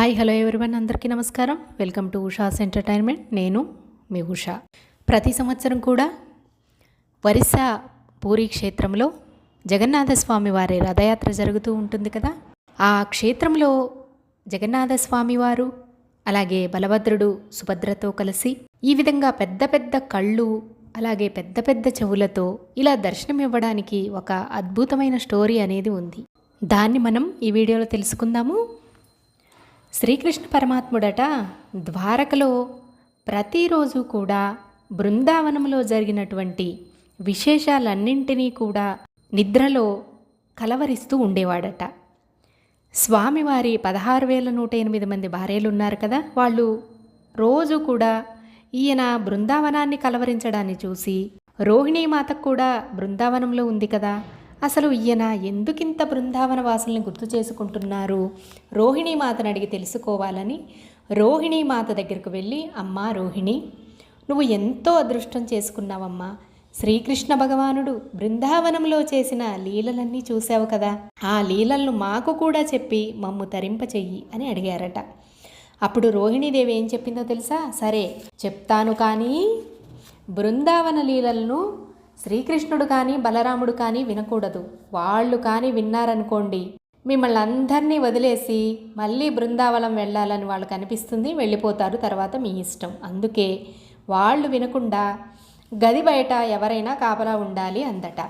Hi hello everyone. అందరికీ నమస్కారం. Welcome to Usha's entertainment. నేను మీ ఉషా. ప్రతి సంవత్సరం కూడా ఒరిస్సా పూరి క్షేత్రంలో జగన్నాథస్వామి వారి రథయాత్ర జరుగుతూ ఉంటుంది కదా? ఆ క్షేత్రంలో జగన్నాథస్వామి వారు అలాగే బలభద్రుడు సుభద్రతో కలిసి ఈ విధంగా పెద్ద పెద్ద కళ్ళు అలాగే పెద్ద పెద్ద చెవులతో ఇలా దర్శనం ఇవ్వడానికి ఒక అద్భుతమైన స్టోరీ అనేది ఉంది. దాన్ని మనం ఈ వీడియోలో తెలుసుకుందాము. శ్రీకృష్ణ పరమాత్ముడట ద్వారకలో ప్రతిరోజు కూడా బృందావనంలో జరిగినటువంటి విశేషాలన్నింటినీ కూడా నిద్రలో కలవరిస్తూ ఉండేవాడట. స్వామివారి పదహారు వేల నూట ఎనిమిది మంది భార్యలు ఉన్నారు కదా వాళ్ళు రోజు కూడా ఈయన బృందావనాన్ని కలవరించడాన్ని చూసి రోహిణీమాతకు కూడా బృందావనంలో ఉంది కదా అసలు ఈయన ఎందుకింత బృందావన వాసుల్ని గుర్తు చేసుకుంటున్నారు? రోహిణీమాతను అడిగి తెలుసుకోవాలని రోహిణీమాత దగ్గరకు వెళ్ళి అమ్మా రోహిణి నువ్వు ఎంతో అదృష్టం చేసుకున్నావమ్మా. శ్రీకృష్ణ భగవానుడు బృందావనంలో చేసిన లీలలన్నీ చూశావు కదా. ఆ లీలలను మాకు కూడా చెప్పి మమ్ము తరింప చెయ్యి అని అడిగారట. అప్పుడు రోహిణీదేవి ఏం చెప్పిందో తెలుసా? సరే చెప్తాను కానీ బృందావన లీలలను శ్రీకృష్ణుడు కానీ బలరాముడు కానీ వినకూడదు. వాళ్ళు కానీ విన్నారనుకోండి మిమ్మల్ని అందరినీ వదిలేసి మళ్ళీ బృందావనం వెళ్ళాలని వాళ్ళకి అనిపిస్తుంది వెళ్ళిపోతారు తర్వాత మీ ఇష్టం. అందుకే వాళ్ళు వినకుండా గది బయట ఎవరైనా కాపలా ఉండాలి అందట.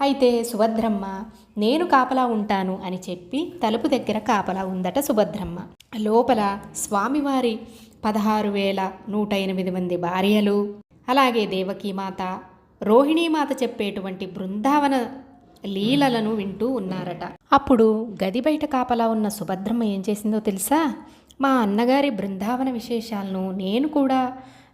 అయితే సుభద్రమ్మ నేను కాపలా ఉంటాను అని చెప్పి తలుపు దగ్గర కాపలా ఉందట సుభద్రమ్మ. లోపల స్వామివారి పదహారు వేల నూట ఎనిమిది మంది భార్యలు అలాగే దేవకీమాత రోహిణీమాత చెప్పేటువంటి బృందావన లీలలను వింటూ ఉన్నారట. అప్పుడు గది బయట కాపలా ఉన్న సుభద్రమ్మ ఏం చేసిందో తెలుసా? మా అన్నగారి బృందావన విశేషాలను నేను కూడా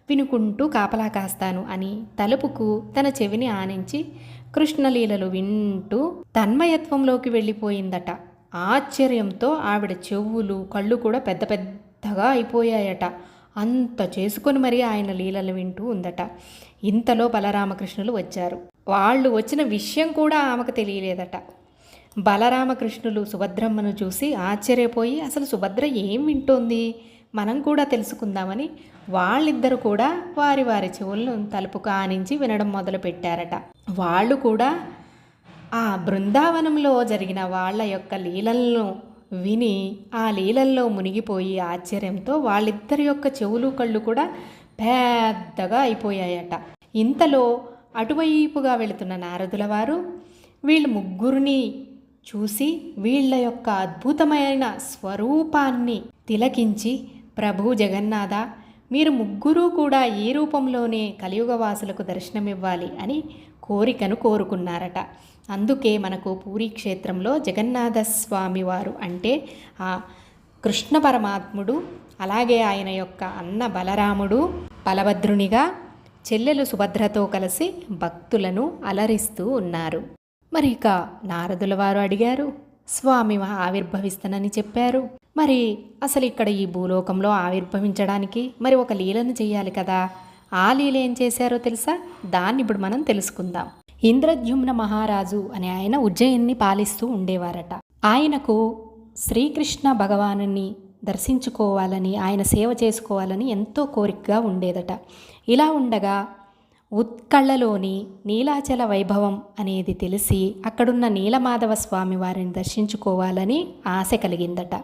వినుకుంటూ కాపలా కాస్తాను అని తలుపుకు తన చెవిని ఆనించి కృష్ణలీలలు వింటూ తన్మయత్వంలోకి వెళ్ళిపోయిందట. ఆశ్చర్యంతో ఆవిడ చెవులు కళ్ళు కూడా పెద్ద పెద్దగా అయిపోయాయట. అంత చేసుకొని మరీ ఆయన లీలలు వింటూ ఉందట. ఇంతలో బలరామకృష్ణులు వచ్చారు. వాళ్ళు వచ్చిన విషయం కూడా ఆమెకు తెలియలేదట. బలరామకృష్ణులు సుభద్రమ్మను చూసి ఆశ్చర్యపోయి అసలు సుభద్ర ఏం వింటోంది? మనం కూడా తెలుసుకుందామని. వాళ్ళిద్దరు కూడా వారి వారి చెవులను తలుపు కానించి వినడం మొదలుపెట్టారట. వాళ్ళు కూడా ఆ బృందావనంలో జరిగిన వాళ్ళ యొక్క లీలలను విని ఆ లీలల్లో మునిగిపోయి ఆశ్చర్యంతో వాళ్ళిద్దరి యొక్క చెవులు కళ్ళు కూడా పెద్దగా అయిపోయాయట. ఇంతలో అటువైపుగా వెళుతున్న నారదుల వారు వీళ్ళు ముగ్గురిని చూసి వీళ్ళ యొక్క అద్భుతమైన స్వరూపాన్ని తిలకించి ప్రభు జగన్నాథ మీరు ముగ్గురూ కూడా ఈ రూపంలోనే కలియుగవాసులకు దర్శనమివ్వాలి అని కోరికను కోరుకున్నారట. అందుకే మనకు పూరీ క్షేత్రంలో జగన్నాథ వారు అంటే ఆ కృష్ణ పరమాత్ముడు అలాగే ఆయన యొక్క అన్న బలరాముడు బలభద్రునిగా చెల్లెలు సుభద్రతో కలిసి భక్తులను అలరిస్తూ ఉన్నారు. మరి ఇక నారదుల వారు అడిగారు స్వామి ఆవిర్భవిస్తానని చెప్పారు. మరి అసలు ఇక్కడ ఈ భూలోకంలో ఆవిర్భవించడానికి మరి ఒక లీలను చేయాలి కదా? ఆ లీల ఏం చేశారో తెలుసా? దాన్ని ఇప్పుడు మనం తెలుసుకుందాం. ఇంద్రద్యుమ్న మహారాజు అనే ఆయన ఉజ్జయిన్ని పాలిస్తూ ఉండేవారట. ఆయనకు శ్రీకృష్ణ భగవానుని దర్శించుకోవాలని ఆయన సేవ చేసుకోవాలని ఎంతో కోరికగా ఉండేదట. ఇలా ఉండగా ఉత్కళ్ళలోని నీలాచల వైభవం అనేది తెలిసి అక్కడున్న నీలమాధవ స్వామి వారిని దర్శించుకోవాలని ఆశ కలిగిందట.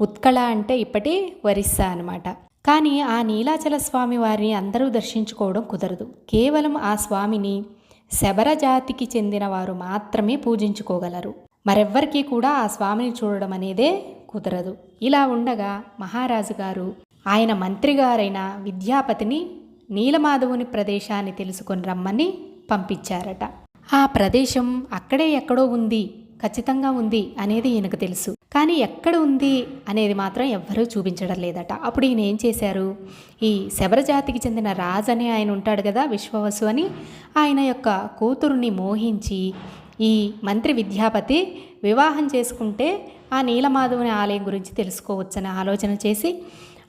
ఉత్కళ అంటే ఇప్పటి ఒరిస్సా అనమాట కానీ ఆ నీలాచల స్వామి వారిని అందరూ దర్శించుకోవడం కుదరదు. కేవలం ఆ స్వామిని శబర జాతికి చెందిన వారు మాత్రమే పూజించుకోగలరు. మరెవ్వరికీ కూడా ఆ స్వామిని చూడడం అనేదే కుదరదు. ఇలా ఉండగా మహారాజు గారు ఆయన మంత్రిగారైన విద్యాపతిని నీలమాధవుని ప్రదేశాన్ని తెలుసుకొని రమ్మని పంపించారట. ఆ ప్రదేశం అక్కడే ఎక్కడో ఉంది ఖచ్చితంగా ఉంది అనేది ఈయనకు తెలుసు. కానీ ఎక్కడ ఉంది అనేది మాత్రం ఎవ్వరూ చూపించడం లేదట. అప్పుడు ఈయన ఏం చేశారు? ఈ శబరజాతికి చెందిన రాజు అని ఆయన ఉంటాడు కదా విశ్వవసు అని ఆయన యొక్క కూతురుని మోహించి ఈ మంత్రి విద్యాపతి వివాహం చేసుకుంటే ఆ నీలమాధవుని ఆలయం గురించి తెలుసుకోవచ్చని ఆలోచన చేసి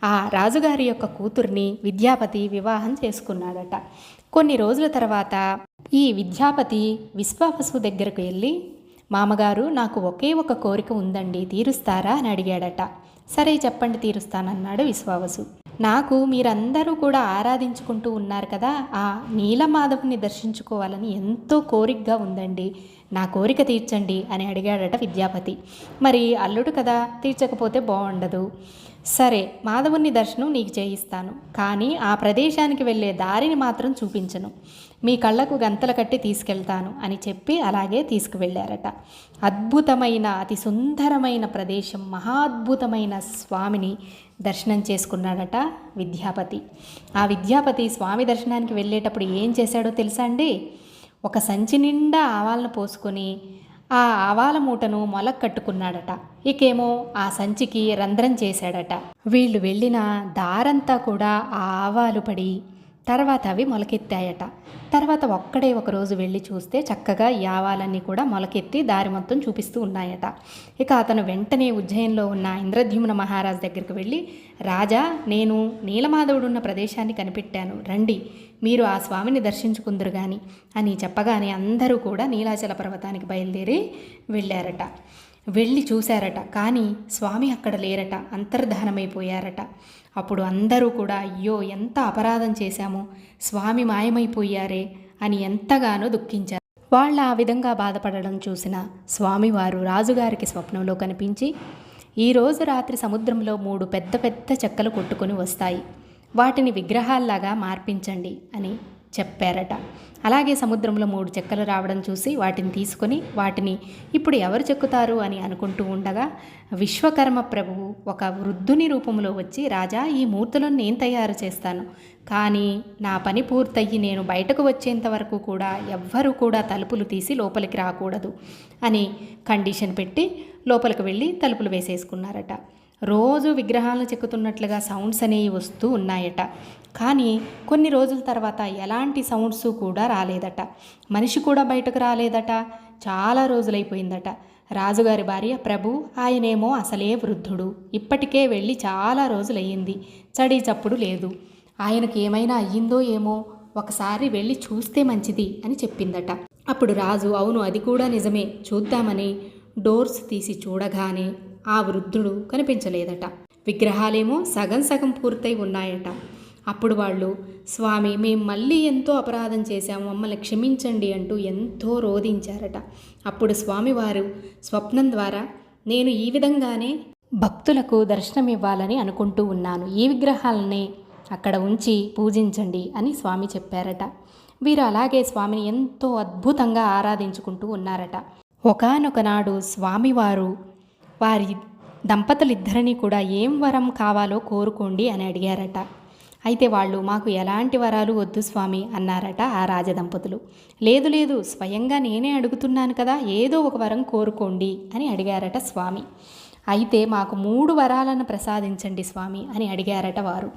ఆ రాజుగారి యొక్క కూతుర్ని విద్యాపతి వివాహం చేసుకున్నాడట. కొన్ని రోజుల తర్వాత ఈ విద్యాపతి విశ్వాపసు దగ్గరకు వెళ్ళి మామగారు నాకు ఒకే ఒక కోరిక ఉందండి తీరుస్తారా? అని అడిగాడట. సరే చెప్పండి తీరుస్తానన్నాడు విశ్వావసు నాకు మీరందరూ కూడా ఆరాధించుకుంటూ ఉన్నారు కదా ఆ నీలమాధవుని దర్శించుకోవాలని ఎంతో కోరికగా ఉందండి. నా కోరిక తీర్చండి అని అడిగాడట విద్యాపతి. మరి అల్లుడు కదా తీర్చకపోతే బాగుండదు సరే మాధవుని దర్శనం నీకు చేయిస్తాను. కానీ ఆ ప్రదేశానికి వెళ్ళే దారిని మాత్రం చూపించను. మీ కళ్ళకు గంతలు కట్టి తీసుకెళ్తాను అని చెప్పి అలాగే తీసుకువెళ్ళారట. అద్భుతమైన అతి సుందరమైన ప్రదేశం మహాద్భుతమైన స్వామిని దర్శనం చేసుకున్నాడట విద్యాపతి. ఆ విద్యాపతి స్వామి దర్శనానికి వెళ్ళేటప్పుడు ఏం చేశాడో తెలుసా అండి? ఒక సంచి నిండా ఆవాలను పోసుకొని ఆ ఆవాల మూటను మొలక కట్టుకున్నాడట. ఇకేమో ఆ సంచికి రంధ్రం చేశాడట. వీళ్ళు వెళ్ళిన దారంతా కూడా ఆ ఆవాలు పడి తర్వాత అవి మొలకెత్తాయట. తర్వాత ఒక్కడే ఒకరోజు వెళ్ళి చూస్తే చక్కగా యావాలన్నీ కూడా మొలకెత్తి దారి మొత్తం చూపిస్తూ ఉన్నాయట. ఇక అతను వెంటనే ఉజ్జయంలో ఉన్న ఇంద్రద్యుమ్న మహారాజ్ దగ్గరికి వెళ్ళి రాజా నేను నీలమాధవుడు ఉన్న ప్రదేశాన్ని కనిపెట్టాను. రండి మీరు ఆ స్వామిని దర్శించుకుందరు కానీ అని చెప్పగానే అందరూ కూడా నీలాచల పర్వతానికి బయలుదేరి వెళ్ళారట. వెళ్ళి చూశారట. కానీ స్వామి అక్కడ లేరట. అంతర్ధానమైపోయారట. అప్పుడు అందరూ కూడా అయ్యో ఎంత అపరాధం చేశామో స్వామి మాయమైపోయారే అని ఎంతగానో దుఃఖించారు. వాళ్ళ ఆ విధంగా బాధపడడం చూసిన స్వామివారు రాజుగారికి స్వప్నంలో కనిపించి ఈరోజు రాత్రి సముద్రంలో మూడు పెద్ద పెద్ద చెక్కలు కొట్టుకొని వస్తాయి వాటిని విగ్రహాల్లాగా మార్పించండి అని చెప్పారట. అలాగే సముద్రంలో మూడు చెక్కలు రావడం చూసి వాటిని తీసుకొని వాటిని ఇప్పుడు ఎవరు చెక్కుతారు? అని అనుకుంటూ ఉండగా విశ్వకర్మ ప్రభువు ఒక వృద్ధుని రూపంలో వచ్చి రాజా ఈ మూర్తులను నేను తయారు చేస్తాను. కానీ నా పని పూర్తయ్యి నేను బయటకు వచ్చేంత వరకు కూడా ఎవ్వరూ కూడా తలుపులు తీసి లోపలికి రాకూడదు అని కండిషన్ పెట్టి లోపలికి వెళ్ళి తలుపులు వేసేసుకున్నారట. రోజు విగ్రహాలను చెక్కుతున్నట్లుగా సౌండ్స్ అనేవి వస్తూ ఉన్నాయట. కానీ కొన్ని రోజుల తర్వాత ఎలాంటి సౌండ్స్ కూడా రాలేదట. మనిషి కూడా బయటకు రాలేదట. చాలా రోజులైపోయిందట. రాజుగారి భార్య ప్రభు ఆయనేమో అసలే వృద్ధుడు. ఇప్పటికే వెళ్ళి చాలా రోజులయ్యింది. చడి చప్పుడు లేదు. ఆయనకి ఏమైనా అయ్యిందో ఏమో ఒకసారి వెళ్ళి చూస్తే మంచిది అని చెప్పిందట. అప్పుడు రాజు అవును అది కూడా నిజమే. చూద్దామని డోర్స్ తీసి చూడగానే ఆ వృద్ధుడు కనిపించలేదట. విగ్రహాలేమో సగం సగం పూర్తయి ఉన్నాయట. అప్పుడు వాళ్ళు స్వామి మేము మళ్ళీ ఎంతో అపరాధం చేశాము మమ్మల్ని క్షమించండి అంటూ ఎంతో రోధించారట. అప్పుడు స్వామివారు స్వప్నం ద్వారా నేను ఈ విధంగానే భక్తులకు దర్శనం ఇవ్వాలని అనుకుంటూ ఉన్నాను. ఈ విగ్రహాలనే అక్కడ ఉంచి పూజించండి అని స్వామి చెప్పారట. వీరు అలాగే స్వామిని ఎంతో అద్భుతంగా ఆరాధించుకుంటూ ఉన్నారట. ఒకనొకనాడు స్వామివారు వారి దంపతులిద్దరినీ కూడా ఏం వరం కావాలో కోరుకోండి అని అడిగారట. అయితే వాళ్ళు మాకు ఎలాంటి వరాలు వద్దు స్వామి అన్నారట ఆ రాజదంపతులు. లేదు లేదు స్వయంగా నేనే అడుగుతున్నాను కదా ఏదో ఒక వరం కోరుకోండి అని అడిగారట స్వామి. అయితే మాకు మూడు వరాలను ప్రసాదించండి స్వామి అని అడిగారట వారు.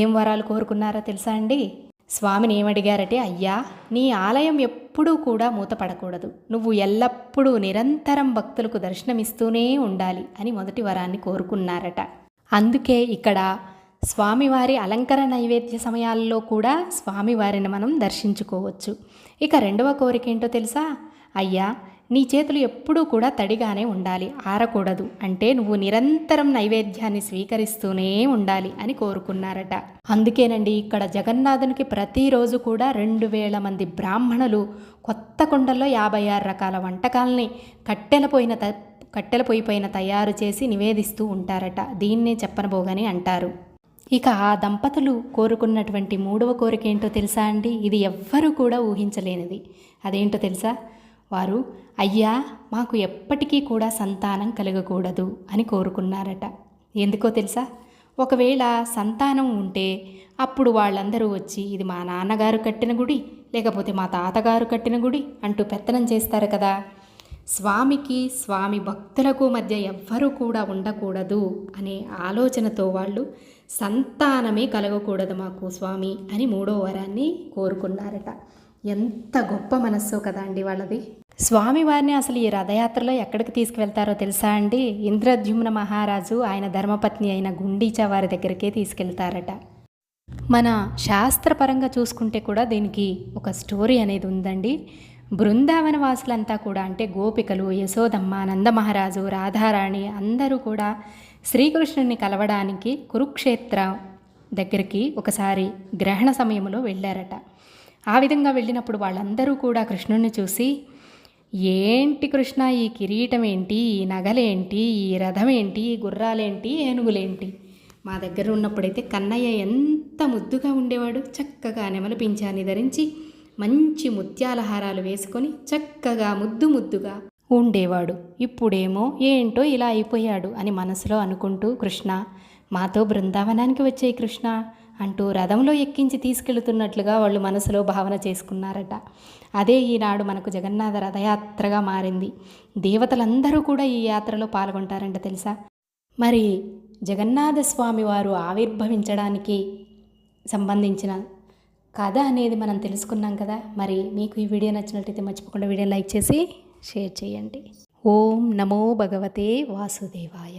ఏం వరాలు కోరుకున్నారో తెలుసా అండి? స్వామిని ఏమడిగారటే అయ్యా నీ ఆలయం ఎప్పుడూ కూడా మూతపడకూడదు నువ్వు ఎల్లప్పుడూ నిరంతరం భక్తులకు దర్శనమిస్తూనే ఉండాలి అని మొదటి వరాన్ని కోరుకున్నారట. అందుకే ఇక్కడ స్వామివారి అలంకర నైవేద్య సమయాల్లో కూడా స్వామివారిని మనం దర్శించుకోవచ్చు. ఇక రెండవ కోరిక ఏంటో తెలుసా? అయ్యా నీ చేతులు ఎప్పుడూ కూడా తడిగానే ఉండాలి ఆరకూడదు. అంటే నువ్వు నిరంతరం నైవేద్యాన్ని స్వీకరిస్తూనే ఉండాలి అని కోరుకున్నారట. అందుకేనండి ఇక్కడ జగన్నాథునికి ప్రతిరోజు కూడా రెండు వేల మంది బ్రాహ్మణులు కొత్త కుండల్లో యాభై ఆరు రకాల వంటకాలని కట్టెలపోయిన త కట్టెల పొయ్యి పైన తయారు చేసి నివేదిస్తూ ఉంటారట. దీన్నే చెప్పనబోగని అంటారు. ఇక ఆ దంపతులు కోరుకున్నటువంటి మూడవ కోరిక ఏంటో తెలుసా అండి? ఇది ఎవ్వరూ కూడా ఊహించలేనిది. అదేంటో తెలుసా? వారు అయ్యా మాకు ఎప్పటికీ కూడా సంతానం కలగకూడదు అని కోరుకున్నారట. ఎందుకో తెలుసా? ఒకవేళ సంతానం ఉంటే అప్పుడు వాళ్ళందరూ వచ్చి ఇది మా నాన్నగారు కట్టిన గుడి లేకపోతే మా తాతగారు కట్టిన గుడి అంటూ పెత్తనం చేస్తారు కదా. స్వామికి స్వామి భక్తులకు మధ్య ఎవ్వరూ కూడా ఉండకూడదు అనే ఆలోచనతో వాళ్ళు సంతానమే కలగకూడదు మాకు స్వామి అని మూడో వరాన్ని కోరుకున్నారట. ఎంత గొప్ప మనస్సు కదా అండి వాళ్ళది. స్వామివారిని అసలు ఈ రథయాత్రలో ఎక్కడికి తీసుకువెళ్తారో తెలుసా అండి? ఇంద్రద్యుమ్న మహారాజు ఆయన ధర్మపత్ని అయిన గుండీచా వారి దగ్గరికే తీసుకెళ్తారట. మన శాస్త్రపరంగా చూసుకుంటే కూడా దీనికి ఒక స్టోరీ అనేది ఉందండి. బృందావన వాసులంతా కూడా అంటే గోపికలు యశోదమ్మ నందమహారాజు రాధారాణి అందరూ కూడా శ్రీకృష్ణుని కలవడానికి కురుక్షేత్ర దగ్గరికి ఒకసారి గ్రహణ సమయంలో వెళ్ళారట. ఆ విధంగా వెళ్ళినప్పుడు వాళ్ళందరూ కూడా కృష్ణుణ్ణి చూసి ఏంటి కృష్ణ ఈ కిరీటం ఏంటి ఈ నగలేంటి ఈ రథం ఏంటి ఈ గుర్రాలేంటి ఏనుగులేంటి? మా దగ్గర ఉన్నప్పుడైతే కన్నయ్య ఎంత ముద్దుగా ఉండేవాడు. చక్కగా నెమలు పింఛాన్ని ధరించి మంచి ముత్యాల హారాలు వేసుకొని చక్కగా ముద్దు ముద్దుగా ఉండేవాడు. ఇప్పుడేమో ఏంటో ఇలా అయిపోయాడు అని మనసులో అనుకుంటూ కృష్ణ మాతో బృందావనానికి వచ్చే కృష్ణ అంటూ రథంలో ఎక్కించి తీసుకెళ్తున్నట్లుగా వాళ్ళు మనసులో భావన చేసుకున్నారట. అదే ఈనాడు మనకు జగన్నాథ రథయాత్రగా మారింది. దేవతలందరూ కూడా ఈ యాత్రలో పాల్గొంటారంట తెలుసా? మరి జగన్నాథ స్వామి వారు ఆవిర్భవించడానికి సంబంధించిన కథ అనేది మనం తెలుసుకున్నాం కదా మరి మీకు ఈ వీడియో నచ్చినట్లయితే మర్చిపోకుండా వీడియో లైక్ చేసి షేర్ చేయండి. ఓం నమో భగవతే వాసుదేవాయ.